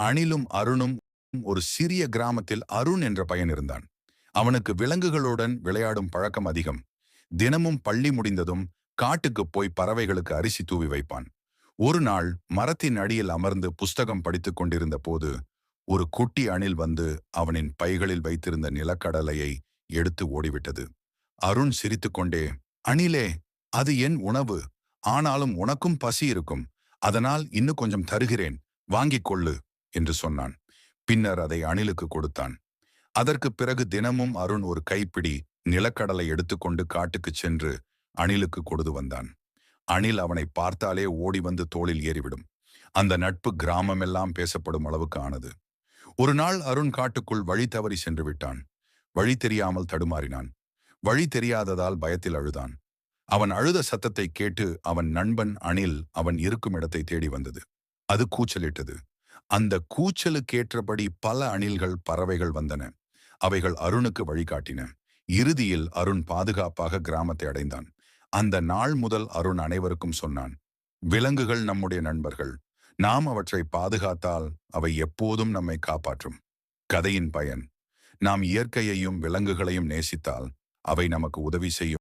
அணிலும் அருணும் ஒரு சிறிய கிராமத்தில் அருண் என்ற பையன் இருந்தான். அவனுக்கு விலங்குகளுடன் விளையாடும் பழக்கம் அதிகம். தினமும் பள்ளி முடிந்ததும் காட்டுக்குப் போய் பறவைகளுக்கு அரிசி தூவி வைப்பான். ஒரு நாள் மரத்தின் அடியில் அமர்ந்து புஸ்தகம் படித்துக் கொண்டிருந்த போது ஒரு குட்டி அணில் வந்து அவனின் பைகளில் வைத்திருந்த நிலக்கடலையை எடுத்து ஓடிவிட்டது. அருண் சிரித்துக்கொண்டே அணிலே அது என் உணவு. ஆனாலும் உனக்கும் பசி இருக்கும். அதனால் இன்னும் கொஞ்சம் தருகிறேன். வாங்கிக் கொள்ளு. என்று சொன்னான். பின்னர் அதை அணிலுக்கு கொடுத்தான். அதற்குப் பிறகு தினமும் அருண் ஒரு கைப்பிடி நிலக்கடலை எடுத்துக்கொண்டு காட்டுக்குச் சென்று அணிலுக்கு கொடுத்து வந்தான். அணில் அவனை பார்த்தாலே ஓடி வந்து தோளில் ஏறிவிடும். அந்த நட்பு கிராமமெல்லாம் பேசப்படும் அளவுக்கு ஆனது. ஒரு நாள் அருண் காட்டுக்குள் வழி தவறி சென்று விட்டான். வழி தெரியாமல் தடுமாறினான். வழி தெரியாததால் பயத்தில் அழுதான். அவன் அழுத சத்தத்தை கேட்டு அவன் நண்பன் அணில் அவன் இருக்கும் இடத்தை தேடி வந்தது. அது கூச்சலிட்டது. அந்த கூச்சலுக்கேற்றபடி பல அணில்கள் பறவைகள் வந்தன. அவைகள் அருணுக்கு வழிகாட்டின. இறுதியில் அருண் பாதுகாப்பாக கிராமத்தை அடைந்தான். அந்த நாள் முதல் அருண் அனைவருக்கும் சொன்னான் விலங்குகள் நம்முடைய நண்பர்கள். நாம் அவற்றை பாதுகாத்தால் அவை எப்போதும் நம்மை காப்பாற்றும். கதையின் பயன். நாம் இயற்கையையும் விலங்குகளையும் நேசித்தால் அவை நமக்கு உதவி செய்யும்.